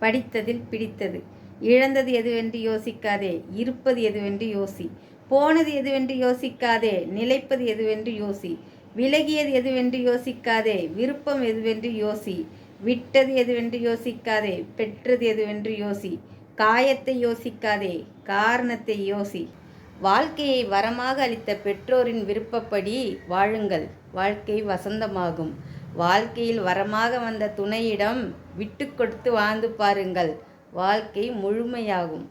படித்ததில் பிடித்தது. இழந்தது எதுவென்று யோசிக்காதே இருப்பது எதுவென்று யோசி. போனது எதுவென்று யோசிக்காதே நிலைப்பது எதுவென்று யோசி. விலகியது எதுவென்று யோசிக்காதே விருப்பம் எதுவென்று யோசி. விட்டது எதுவென்று யோசிக்காதே பெற்றது எதுவென்று யோசி. காயத்தை யோசிக்காதே காரணத்தை யோசி. வாழ்க்கையை வரமாக அளித்த பெற்றோரின் விருப்பப்படி வாழுங்கள். வாழ்க்கை வசந்தமாகும். வாழ்க்கையில் வரமாக வந்த துணையிடம் விட்டு கொடுத்து வாழ்ந்து பாருங்கள். வாழ்க்கை முழுமையாகும்.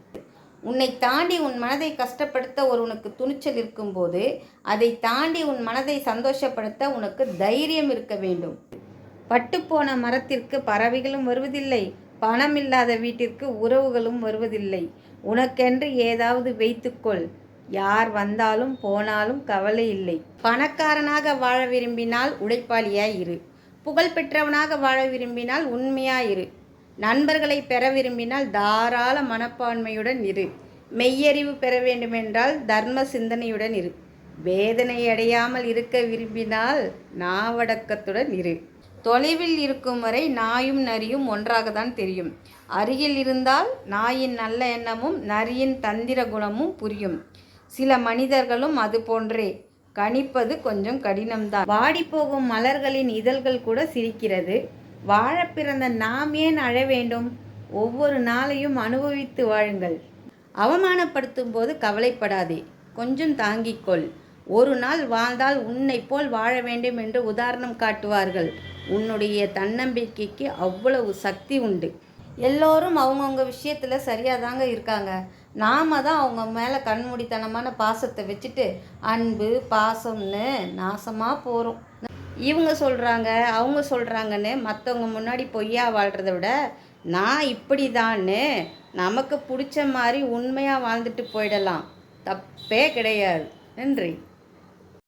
உன்னை தாண்டி உன் மனதை கஷ்டப்படுத்த ஒருவனுக்கு துணிச்சல் இருக்கும்போது அதை தாண்டி உன் மனதை சந்தோஷப்படுத்த உனக்கு தைரியம் இருக்க வேண்டும். பட்டுப்போன மரத்திற்கு பறவைகளும் வருவதில்லை. பணம் இல்லாத வீட்டிற்கு உறவுகளும் வருவதில்லை. உனக்கென்று ஏதாவது வைத்துக்கொள். யார் வந்தாலும் போனாலும் கவலை இல்லை. பணக்காரனாக வாழ விரும்பினால் உழைப்பாளியாய் இரு. புகழ் பெற்றவனாக வாழ விரும்பினால் உண்மையாக இரு நண்பர்களை பெற விரும்பினால் தாராள மனப்பான்மையுடன் இரு. மெய்யறிவு பெற வேண்டுமென்றால் தர்ம சிந்தனையுடன் இரு. வேதனை அடையாமல் இருக்க விரும்பினால் நாவடக்கத்துடன் இரு. தொலைவில் இருக்கும் வரை நாயும் நரியும் ஒன்றாகத்தான் தெரியும். அருகில் இருந்தால் நாயின் நல்ல எண்ணமும் நரியின் தந்திர குணமும் புரியும். சில மனிதர்களும் அது போன்றே. கணிப்பது கொஞ்சம் கடினம்தான். வாடிப்போகும் மலர்களின் இதழ்கள் கூட சிரிக்கிறது. வாழ பிறந்த நாம் ஏன் அழ வேண்டும்? ஒவ்வொரு நாளையும் அனுபவித்து வாழுங்கள். அவமானப்படுத்தும் போது கவலைப்படாதே. கொஞ்சம் தாங்கிக்கொள் ஒரு நாள் வாழ்ந்தால் உன்னை போல் வாழ வேண்டும் என்று உதாரணம் காட்டுவார்கள். உன்னுடைய தன்னம்பிக்கைக்கு அவ்வளவு சக்தி உண்டு. எல்லோரும் அவங்கவுங்க விஷயத்தில் சரியாக தாங்க இருக்காங்க. நாம தான் அவங்க மேலே கண்மூடித்தனமான பாசத்தை வச்சுட்டு அன்பு பாசம்னு நாசமாக போகிறோம் இவங்க சொல்கிறாங்க அவங்க சொல்கிறாங்கன்னு மற்றவங்க முன்னாடி பொய்யா வாழ்கிறத விட நான் இப்படி தான்னு நமக்கு பிடிச்ச மாதிரி உண்மையாக வாழ்ந்துட்டு போயிடலாம். தப்பே கிடையாது. நன்றி.